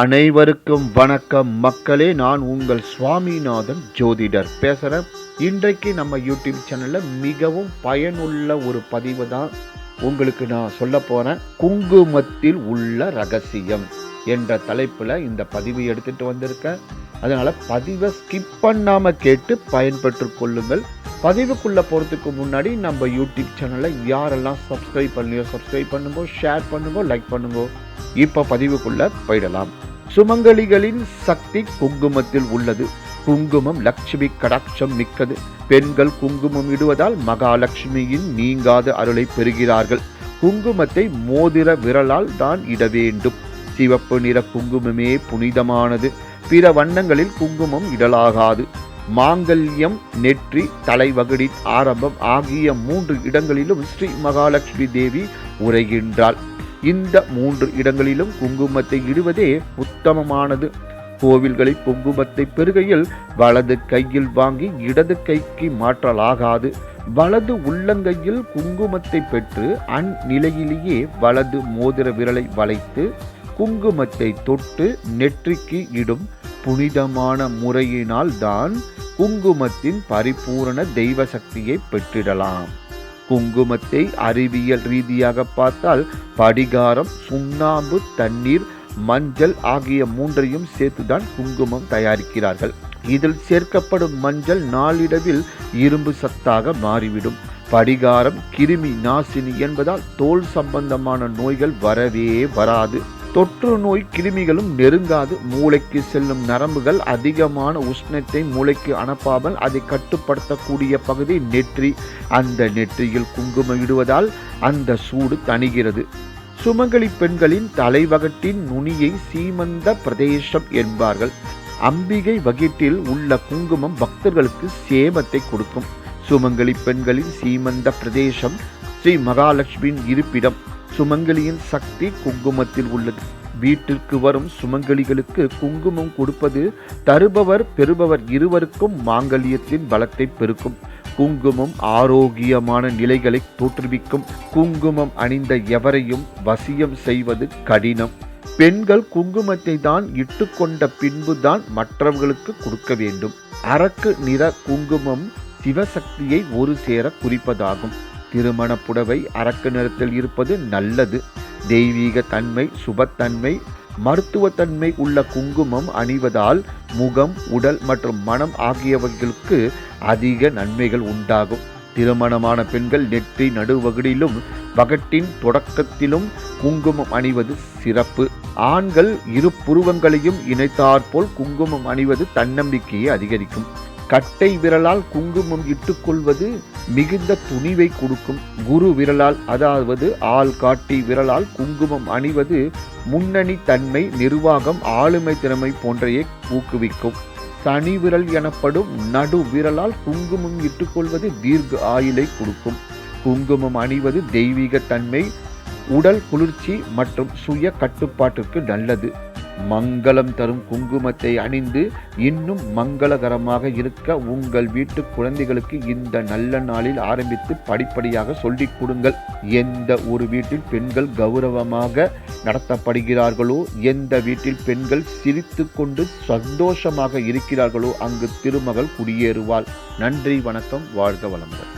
அனைவருக்கும் வணக்கம். மக்களே நான் உங்கள் சுவாமிநாதன் ஜோதிடர். பேசுகிறேன் இன்றைக்கு நம்ம யூடியூப் சேனலில் மிகவும் பயனுள்ள ஒரு பதிவு தான் உங்களுக்கு நான் சொல்ல போகிறேன் குங்குமத்தில் உள்ள ரகசியம் என்ற தலைப்பில் இந்த பதிவு எடுத்துகிட்டு வந்திருக்கேன். அதனால் பதிவை ஸ்கிப் பண்ணாமல் கேட்டு பயன்பெற்று கொள்ளுங்கள். பதிவுக்குள்ளே போகிறதுக்கு முன்னாடி நம்ம யூடியூப் சேனலை யாரெல்லாம் சப்ஸ்கிரைப் பண்ணலையோ சப்ஸ்கிரைப் பண்ணுங்க ஷேர் பண்ணுங்கோ லைக் பண்ணுங்க இப்போ பதிவுக்குள்ள போயிடலாம். சுமங்கலிகளின் சக்தி குங்குமத்தில் உள்ளது. குங்குமம் லட்சுமி கடாட்சம் மிக்கது. பெண்கள் குங்குமம் இடுவதால் மகாலட்சுமியின் நீங்காத அருளை பெறுகிறார்கள். குங்குமத்தை மோதிர விரலால் தான் இட வேண்டும். சிவப்பு நிற குங்குமமே புனிதமானது. பிற வண்ணங்களில் குங்குமம் இடலாகாது. மாங்கல்யம் நெற்றி தலைவகடி ஆரம்பம் ஆகிய மூன்று இடங்களிலும் ஸ்ரீ மகாலட்சுமி தேவி உரைகின்றாள். இந்த மூன்று இடங்களிலும் குங்குமத்தை இடுவதே உத்தமமானது. கோவில்களில் குங்குமத்தை பெறுகையில் வலது கையில் வாங்கி இடது கைக்கு மாற்றலாகாது. வலது உள்ளங்கையில் குங்குமத்தை பெற்று அந்நிலையிலேயே வலது மோதிர விரலை வளைத்து குங்குமத்தை தொட்டு நெற்றிக்கு இடும் புனிதமான முறையினால் தான் குங்குமத்தின் பரிபூரண தெய்வ சக்தியை பெற்றிடலாம். குங்குமத்தை அறிவியல் ரீதியாக பார்த்தால் படிகாரம் சுண்ணாம்பு தண்ணீர் மஞ்சள் ஆகிய மூன்றையும் சேர்த்துதான் குங்குமம் தயாரிக்கிறார்கள். இதில் சேர்க்கப்படும் மஞ்சள் நாளிடவில் இரும்பு சத்தாக மாறிவிடும். படிகாரம் கிருமி நாசினி என்பதால் தோல் சம்பந்தமான நோய்கள் வரவே வராது. தொற்று நோய் கிருமிகளும் நெருங்காது. மூளைக்கு செல்லும் நரம்புகள் அதிகமான உஷ்ணத்தை மூளைக்கு அனுப்பாமல் அதை கட்டுப்படுத்தக்கூடிய பகுதி நெற்றி. அந்த நெற்றியில் குங்குமம் இடுவதால் அந்த சூடு தணிகிறது. சுமங்கலி பெண்களின் தலைவகட்டின் நுனியை சீமந்த பிரதேசம் என்பார்கள். அம்பிகை வகிட்டில் உள்ள குங்குமம் பக்தர்களுக்கு சேமத்தை கொடுக்கும். சுமங்கலி பெண்களின் சீமந்த பிரதேசம் ஸ்ரீ மகாலட்சுமியின் இருப்பிடம். சுமங்கலியின் சக்தி குங்குமத்தில் உள்ளது. வீட்டிற்கு வரும் சுமங்கலிகளுக்கு குங்குமம் கொடுப்பது தருபவர் பெறுபவர் இருவருக்கும் மாங்கல்யத்தின் பலத்தை பெருக்கும். குங்குமம் ஆரோக்கியமான நிலைகளை தோற்றுவிக்கும். குங்குமம் அணிந்த எவரையும் வசியம் செய்வது கடினம். பெண்கள் குங்குமத்தை தான் இட்டுக்கொண்ட பின்புதான் மற்றவர்களுக்கு கொடுக்க வேண்டும். அரக்கு நிற குங்குமம் சிவசக்தியை ஒரு சேர குறிப்பதாகும். திருமண புடவை அரக்கு நிறத்தில் இருப்பது நல்லது. தெய்வீக தன்மை சுபத்தன்மை மருத்துவத்தன்மை உள்ள குங்குமம் அணிவதால் முகம் உடல் மற்றும் மனம் ஆகியவைகளுக்கு அதிக நன்மைகள் உண்டாகும். திருமணமான பெண்கள் நெற்றி நடுவகுடியிலும் பகட்டின் தொடக்கத்திலும் குங்குமம் அணிவது சிறப்பு. ஆண்கள் இரு புருவங்களையும் இணைத்தாற்போல் குங்குமம் அணிவது தன்னம்பிக்கையை அதிகரிக்கும். கட்டை விரலால் குங்குமம் இட்டுக்கொள்வது மிகுந்த துணிவை கொடுக்கும். குரு விரலால் அதாவது ஆள் காட்டி விரலால் குங்குமம் அணிவது முன்னணி தன்மை நிர்வாகம் ஆளுமை திறமை போன்றையே ஊக்குவிக்கும். சனி விரல் எனப்படும் நடு விரலால் குங்குமம் இட்டுக்கொள்வது தீர்க்க ஆயுளை கொடுக்கும். குங்குமம் அணிவது தெய்வீக தன்மை உடல் குளிர்ச்சி மற்றும் சுய கட்டுப்பாட்டிற்கு நல்லது. மங்களம் தரும் குங்குமத்தை அணிந்து இன்னும் மங்களகரமாக இருக்க உங்கள் வீட்டு குழந்தைகளுக்கு இந்த நல்ல நாளில் ஆரம்பித்து படிப்படியாக சொல்லிக் கொடுங்கள். எந்த ஒரு வீட்டில் பெண்கள் கௌரவமாக நடத்தப்படுகிறார்களோ எந்த வீட்டில் பெண்கள் சிரித்து கொண்டு சந்தோஷமாக இருக்கிறார்களோ அங்கு திருமகள் குடியேறுவாள். நன்றி வணக்கம் வாழ்க வளமுடன்.